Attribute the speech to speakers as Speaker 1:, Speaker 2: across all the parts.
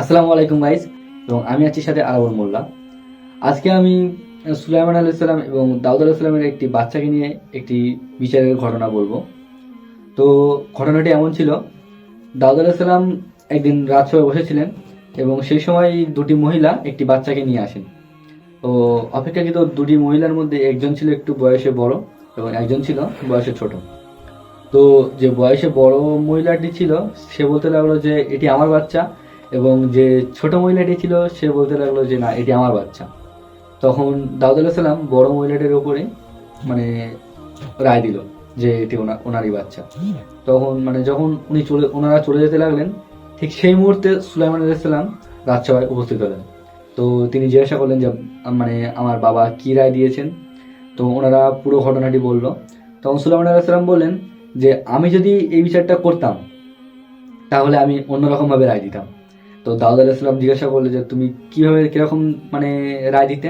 Speaker 1: আসসালামু আলাইকুম গাইস এবং আমি আছি সাথে আরাবুল মোল্লা। আজকে আমি সুলাইমান আলাইসাল্লাম এবং দাউদ আলাইসাল্লামের একটি বাচ্চাকে নিয়ে একটি বিচারের ঘটনা বলব। তো ঘটনাটি এমন ছিল, দাউদ আলাইসাল্লাম একদিন রাজসভায় বসেছিলেন এবং সেই সময় দুটি মহিলা একটি বাচ্চাকে নিয়ে আসেন। তো অপেক্ষাকৃত দুটি মহিলার মধ্যে একজন ছিল একটু বয়সে বড় এবং একজন ছিল বয়সে ছোট। তো যে বয়সে বড় মহিলাটি ছিল, সে বলতে লাগল যে, এটি আমার বাচ্চা এবং যে ছোট মহিলাটি ছিল, সে বলতে লাগল যে, না, এটি আমার বাচ্চা। তখন দাউদ সাল্লাম বড় মহিলাটির ওপরে মানে রায় দিল যে, এটি ওনা- ওনারই বাচ্চা। তখন মানে যখন উনি চলে, ওনারা চলে যেতে লাগলেন, ঠিক সেই মুহূর্তে সুলাইমান আলাইসাল্লাম রাজসভায় উপস্থিত হলেন। তো তিনি জিজ্ঞাসা করলেন যে মানে আমার বাবা কি রায় দিয়েছেন? তো ওনারা পুরো ঘটনাটি বলল। তখন সুলাইমান আলাইসাল্লাম বললেন যে, আমি যদি এই বিচারটা করতাম, তাহলে আমি অন্যরকম ভাবে রায় দিতাম। তো দাউদ আলাইসাল্লাম জিজ্ঞাসা করল যে তুমি কীভাবে, কীরকম মানে রায় দিতে?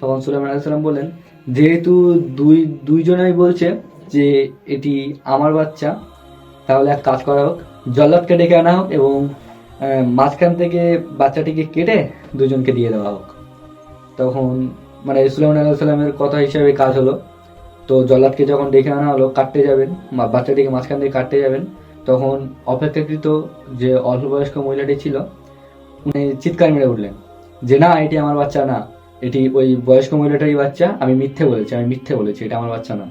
Speaker 1: তখন সুলাইমান আলাইসাল্লাম বললেন, যেহেতু দুই, দুইজনাই বলছে যে এটি আমার বাচ্চা, তাহলে এক কাজ করা হোক, জল্লাদকে ডেকে আনা হোক এবং মাঝখান থেকে বাচ্চাটিকে কেটে দুজনকে দিয়ে দেওয়া হোক। তখন মানে সুলাইমান আলাইসাল্লামের কথা হিসাবে কাজ হলো, তো জল্লাদকে যখন ডেকে আনা হলো, কাটতে যাবেন বাচ্চাটিকে মাঝখান থেকে কাটতে যাবেন তখন অপেক্ষাকৃত যে অল্প বয়স্ক মহিলাটি ছিল, উনি চিৎকার মেরে উঠলেন যে না, এটি আমার বাচ্চা না। এটি ওই বয়স্ক মহিলাটারই বাচ্চা। আমি মিথ্যে বলেছি, আমি মিথ্যে বলেছি, এটা আমার বাচ্চা না।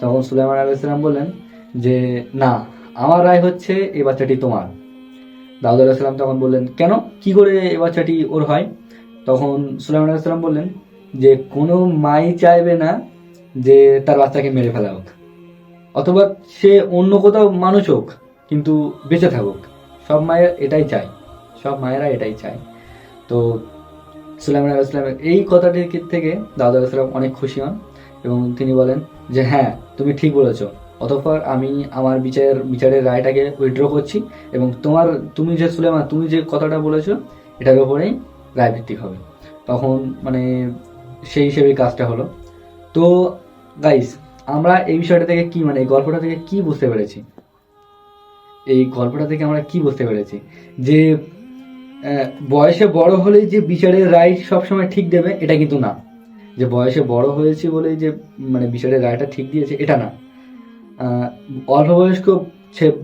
Speaker 1: তখন সুলাইমান আলাইসালাম বললেন, যে না, আমার রায় হচ্ছে এই বাচ্চাটি তোমার। দাউদ আলাইসালাম তখন বললেন, কেন? কি করে এই বাচ্চাটি ওর হয়? তখন সুলাইমান আলাইসালাম বললেন, যে কোনো মাই চাইবে না যে তার বাচ্চাকে মেরে ফেলা হোক। অথবা সে অন্য কোথাও মানুষ হোক, কিন্তু বেঁচে থাকুক। সব মায়ের এটাই চায়। সব মায়েরা এটাই চায়। তো সুলাইমান আলাইসলামের এই কথাটির থেকে দাউদ আলাইসালাম অনেক খুশি হন এবং তিনি বলেন যে হ্যাঁ তুমি ঠিক বলেছ। অতঃপর আমি আমার বিচার, বিচারের রায়টাকে উইথড্র করছি এবং তোমার, তুমি যে সুলেমান, তুমি যে কথাটা বলেছ, এটার উপরেই রায় ভিত্তিক হবে। তখন মানে সেই হিসেবে কাজটা হলো। তো গাইস আমরা এই বিষয়টা থেকে কি মানে এই গল্পটা থেকে কি বুঝতে পেরেছি? এই গল্পটা থেকে আমরা কি বুঝতে পেরেছি? যে বয়সে বড় হলেই যে বিচারের রায় সবসময় ঠিক দেবে, এটা কিন্তু না। যে বয়সে বড় হয়েছে বলেই যে মানে বিচারের রায়টা ঠিক দিয়েছে, এটা না। অল্প বয়স্ক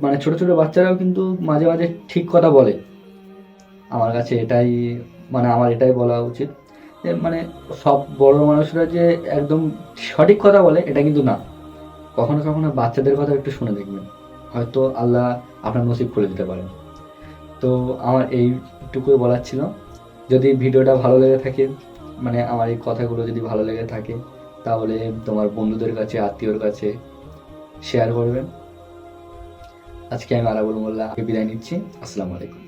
Speaker 1: মানে ছোট ছোট বাচ্চারাও কিন্তু মাঝে মাঝে ঠিক কথা বলে। আমার কাছে এটাই মানে আমার এটাই বলা উচিত। মানে সব বড় মানুষরা যে একদম সঠিক কথা বলে, এটা কিন্তু না। কখনো কখনো বাচ্চাদের কথা একটু শুনে দেখবেন। হয়তো আল্লাহ আপনার নসিব খুলে দিতে পারেন। তো আমার এইটুকুই বলার ছিল। যদি ভিডিওটা ভালো লেগে থাকে মানে আমার এই কথাগুলো যদি ভালো লেগে থাকে, তাহলে তোমার বন্ধুদের কাছে, আত্মীয়র কাছে শেয়ার করবেন। আজকে আমি আরাবুল মোল্লা বিদায় নিচ্ছি। আসসালামু আলাইকুম।